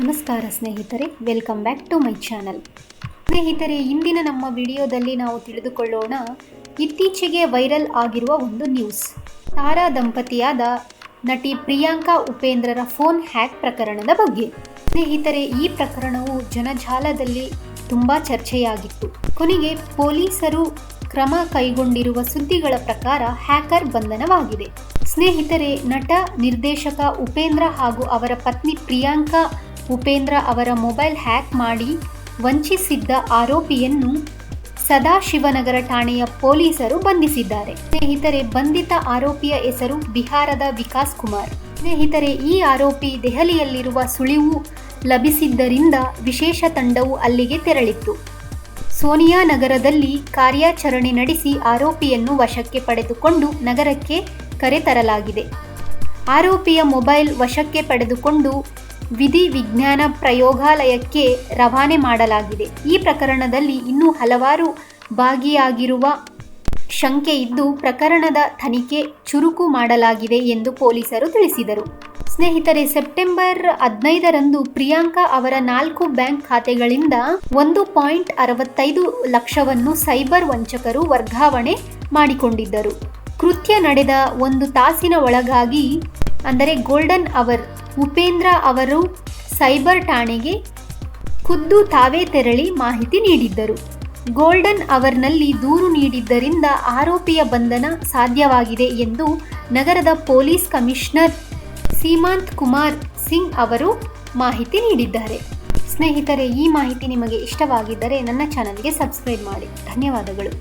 ನಮಸ್ಕಾರ ಸ್ನೇಹಿತರೆ welcome back to my channel ಸ್ನೇಹಿತರೆ, ಇಂದಿನ ನಮ್ಮ ವಿಡಿಯೋದಲ್ಲಿ ನಾವು ತಿಳಿದುಕೊಳ್ಳೋಣ ಇತ್ತೀಚೆಗೆ ವೈರಲ್ ಆಗಿರುವ ಒಂದು ನ್ಯೂಸ್ ತಾರಾ ದಂಪತಿಯಾದ ನಟಿ ಪ್ರಿಯಾಂಕಾ ಉಪೇಂದ್ರರ ಫೋನ್ ಹ್ಯಾಕ್ ಪ್ರಕರಣದ ಬಗ್ಗೆ. ಸ್ನೇಹಿತರೆ, ಈ ಪ್ರಕರಣವು ಜನಜಾಲದಲ್ಲಿ ತುಂಬ ಚರ್ಚೆಯಾಗಿತ್ತು. ಕೊನೆಗೆ ಪೊಲೀಸರು ಕ್ರಮ ಕೈಗೊಂಡಿರುವ ಸುದ್ದಿಗಳ ಪ್ರಕಾರ ಹ್ಯಾಕರ್ ಬಂಧನವಾಗಿದೆ. ಸ್ನೇಹಿತರೆ, ನಟ ನಿರ್ದೇಶಕ ಉಪೇಂದ್ರ ಹಾಗೂ ಅವರ ಪತ್ನಿ ಪ್ರಿಯಾಂಕಾ ಉಪೇಂದ್ರ ಅವರ ಮೊಬೈಲ್ ಹ್ಯಾಕ್ ಮಾಡಿ ವಂಚಿಸಿದ್ದ ಆರೋಪಿಯನ್ನು ಸದಾಶಿವನಗರ ಠಾಣೆಯ ಪೊಲೀಸರು ಬಂಧಿಸಿದ್ದಾರೆ. ಸ್ನೇಹಿತರೆ, ಬಂಧಿತ ಆರೋಪಿಯ ಹೆಸರು ಬಿಹಾರದ ವಿಕಾಸ್ ಕುಮಾರ್. ಸ್ನೇಹಿತರೆ, ಈ ಆರೋಪಿ ದೆಹಲಿಯಲ್ಲಿರುವ ಸುಳಿವು ಲಭಿಸಿದ್ದರಿಂದ ವಿಶೇಷ ತಂಡವು ಅಲ್ಲಿಗೆ ತೆರಳಿತ್ತು. ಸೋನಿಯಾ ನಗರದಲ್ಲಿ ಕಾರ್ಯಾಚರಣೆ ನಡೆಸಿ ಆರೋಪಿಯನ್ನು ವಶಕ್ಕೆ ಪಡೆದುಕೊಂಡು ನಗರಕ್ಕೆ ಕರೆತರಲಾಗಿದೆ ಆರೋಪಿಯ ಮೊಬೈಲ್ ವಶಕ್ಕೆ ಪಡೆದುಕೊಂಡು ವಿಧಿ ವಿಜ್ಞಾನ ಪ್ರಯೋಗಾಲಯಕ್ಕೆ ರವಾನೆ ಮಾಡಲಾಗಿದೆ. ಈ ಪ್ರಕರಣದಲ್ಲಿ ಇನ್ನೂ ಹಲವಾರು ಭಾಗಿಯಾಗಿರುವ ಶಂಕೆ ಇದ್ದು, ಪ್ರಕರಣದ ತನಿಖೆ ಚುರುಕು ಮಾಡಲಾಗಿದೆ ಎಂದು ಪೊಲೀಸರು ತಿಳಿಸಿದರು. ಸ್ನೇಹಿತರೆ, ಸೆಪ್ಟೆಂಬರ್ ಹದಿನೈದರಂದು ಪ್ರಿಯಾಂಕಾ ಅವರ ನಾಲ್ಕು ಬ್ಯಾಂಕ್ ಖಾತೆಗಳಿಂದ ಒಂದು ಪಾಯಿಂಟ್ ಅರವತ್ತೈದು ಲಕ್ಷವನ್ನು ಸೈಬರ್ ವಂಚಕರು ವರ್ಗಾವಣೆ ಮಾಡಿಕೊಂಡಿದ್ದರು. ಕೃತ್ಯ ನಡೆದ ಒಂದು ತಾಸಿನ ಒಳಗಾಗಿ ಅಂದರೆ ಗೋಲ್ಡನ್ ಅವರ್, ಉಪೇಂದ್ರ ಅವರು ಸೈಬರ್ ಠಾಣೆಗೆ ಖುದ್ದು ತಾವೇ ತೆರಳಿ ಮಾಹಿತಿ ನೀಡಿದ್ದರು. ಗೋಲ್ಡನ್ ಅವರ್ನಲ್ಲಿ ದೂರು ನೀಡಿದ್ದರಿಂದ ಆರೋಪಿಯ ಬಂಧನ ಸಾಧ್ಯವಾಗಿದೆ ಎಂದು ನಗರದ ಪೊಲೀಸ್ ಕಮಿಷನರ್ ಸೀಮಾಂತ್ ಕುಮಾರ್ ಸಿಂಗ್ ಅವರು ಮಾಹಿತಿ ನೀಡಿದ್ದಾರೆ. ಸ್ನೇಹಿತರೆ, ಈ ಮಾಹಿತಿ ನಿಮಗೆ ಇಷ್ಟವಾಗಿದ್ದರೆ ನನ್ನ ಚಾನಲ್ಗೆ ಸಬ್ಸ್ಕ್ರೈಬ್ ಮಾಡಿ. ಧನ್ಯವಾದಗಳು.